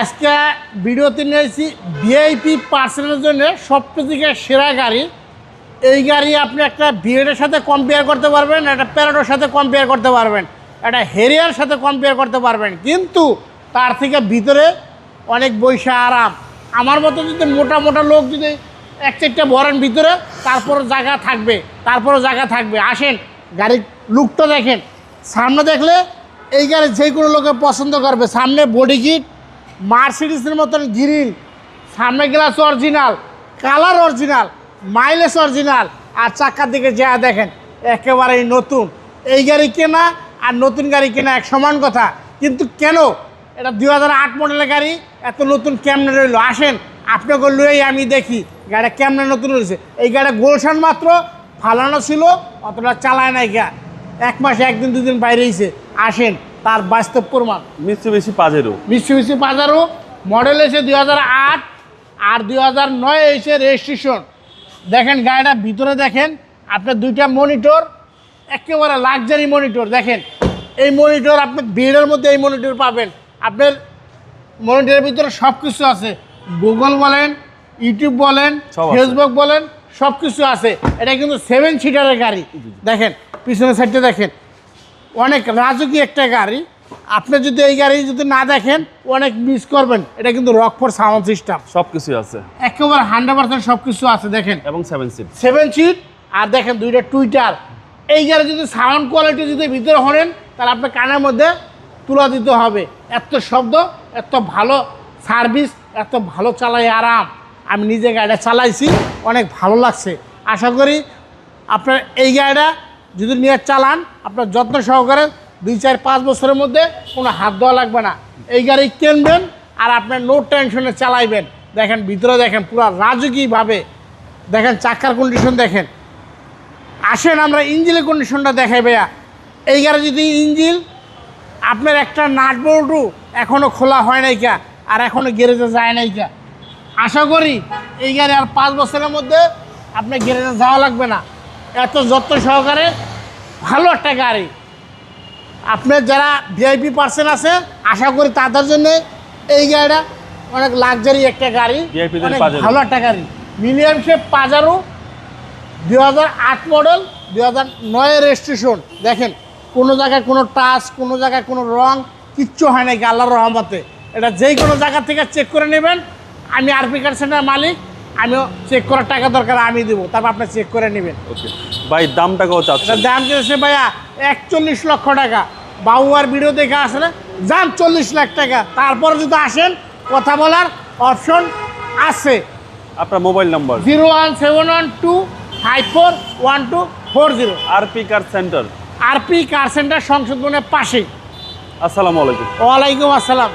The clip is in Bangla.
আজকে ভিডিওতে নিয়েছি ভিআইপি পার্সনের জন্য সবচেয়ে থেকে সেরা গাড়ি। এই গাড়ি আপনি একটা বিএডের সাথে কম্পেয়ার করতে পারবেন, একটা প্যারাডোর সাথে কম্পেয়ার করতে পারবেন, একটা হেরিয়ার সাথে কম্পেয়ার করতে পারবেন। কিন্তু তার থেকে ভিতরে অনেক বৈশা আরাম। আমার মতো যদি মোটা মোটা লোক যদি এক চারটা ভরেন ভিতরে, তারপরও জায়গা থাকবে, তারপরও জায়গা থাকবে। আসেন, গাড়ির লুকটা দেখেন। সামনে দেখলে এই গাড়ি যে কোনো লোকে পছন্দ করবে। সামনে বডি কিট মার্সিডিসের মতন গ্রিল সামনে glass original colour original mileage original আর চাকার দিকে যা দেখেন, একেবারেই নতুন। এই গাড়ি কেনা আর নতুন গাড়ি কেনা এক সমান কথা। কিন্তু কেন? এটা দুই হাজার আট মডেলের গাড়ি, এত নতুন কেমনে রইল? আসেন, আপনাকে লুয়েই আমি দেখি, গাড়িটা কেমনে নতুন রয়েছে। এই গাড়িটা গোলশান মাত্র, ফালানো ছিল, অতটা চালায় নাই গা। এক মাসে, একদিন, দুদিন বাইরে আসেন তার বাস্তব প্রমাণ। মিশ্র বেশি পাজেরও মিশ্রবিশি বাজারও মডেল এসে দুই হাজার আট আর দুই হাজার নয় এসে রেজিস্ট্রেশন দেখেন গাড়িটা ভিতরে দেখেন আপনার দুইটা মনিটর একেবারে লাক্সারি মনিটর দেখেন। এই মনিটর আপনি ভিড়ের মধ্যে এই মনিটর পাবেন। আপনার মনিটরের ভিতরে সব কিছু আছে। গুগল বলেন ইউটিউব বলেন ফেসবুক বলেন সব কিছু আছে। এটা কিন্তু সেভেন সিটারের গাড়ি। দেখেন পিছনের সাইডটা দেখেন। অনেক রাজকীয় একটা গাড়ি। আপনি যদি এই গাড়ি যদি না দেখেন অনেক মিস করবেন। এটা কিন্তু রকফোর সাউন্ড সিস্টেম সব কিছুই আছে। একেবারে হান্ড্রেড পার্সেন্ট সব কিছু আছে দেখেন। এবং সেভেন সিট সেভেন সিট আর দেখেন দুইটা টুইটার এই গাড়ি যদি সাউন্ড কোয়ালিটি যদি ভিতরে হলেন তাহলে আপনার কানের মধ্যে তুলা দিতে হবে। এত শব্দ এত ভালো সার্ভিস এত ভালো চালাই আরাম। আমি নিজে গাড়িটা চালাইছি অনেক ভালো লাগছে। আশা করি আপনার এই গাড়িটা যদি নিয়ে চালান, আপনার যত্ন সহকারে দুই, চার, পাঁচ বছরের মধ্যে কোনো হাত দেওয়া লাগবে না। এই গাড়ি কিনবেন আর আপনার নো টেনশনে চালাইবেন। দেখেন, ভিতরে দেখেন, পুরো রাজকীয়ভাবে দেখেন, চাকার কন্ডিশন দেখেন। আসেন, আমরা ইঞ্জিনের কন্ডিশনটা দেখাই ভাইয়া। এই গাড়ি যদি ইঞ্জিন, আপনার একটা নাট বল্টু এখনও খোলা হয় নাই কা, আর এখনও গ্যারেজে যায় নাই কা। আশা করি এই গাড়ি আর পাঁচ বছরের মধ্যে আপনার গ্যারেজে যাওয়া লাগবে না। এত যত্ন সহকারে ভালো একটা গাড়ি। আপনার যারা ভিআইপি পার্সন আছে আশা করি তাদের জন্য এই গাড়িটা অনেক লাক্সারি একটা গাড়ি অনেক ভালো একটা গাড়ি। মিলিয়াম শেপ পাজারো দুই হাজার আট মডেল দুই হাজার নয়ের রেজিস্ট্রেশন দেখেন কোনো জায়গায় কোনো টাচ কোনো জায়গায় কোনো রং কিচ্ছু হয় নাকি আল্লাহর রহমতে। এটা যেই কোনো জায়গা থেকে চেক করে নেবেন। আমি আরপি কার সেন্টার মালিক। আমিও চেক করার টাকা দরকার আমি দেবো। তারপর আপনি চেক করে নেবেন। ওকে। ভাই দামটা কত এটার দাম চেয়েছে ভাইয়া একচল্লিশ লক্ষ টাকা। বাবুয়ার ভিডিও দেখে আসলে যান চল্লিশ লাখ টাকা। তারপর যদি আসেন কথা বলার অপশন আছে। আপনার mobile number zero one seven one two five four one two four zero. RP car centre RP car centre সংশোধনের পাশেই আসসালামু আলাইকুম। ওয়ালাইকুম আসসালাম।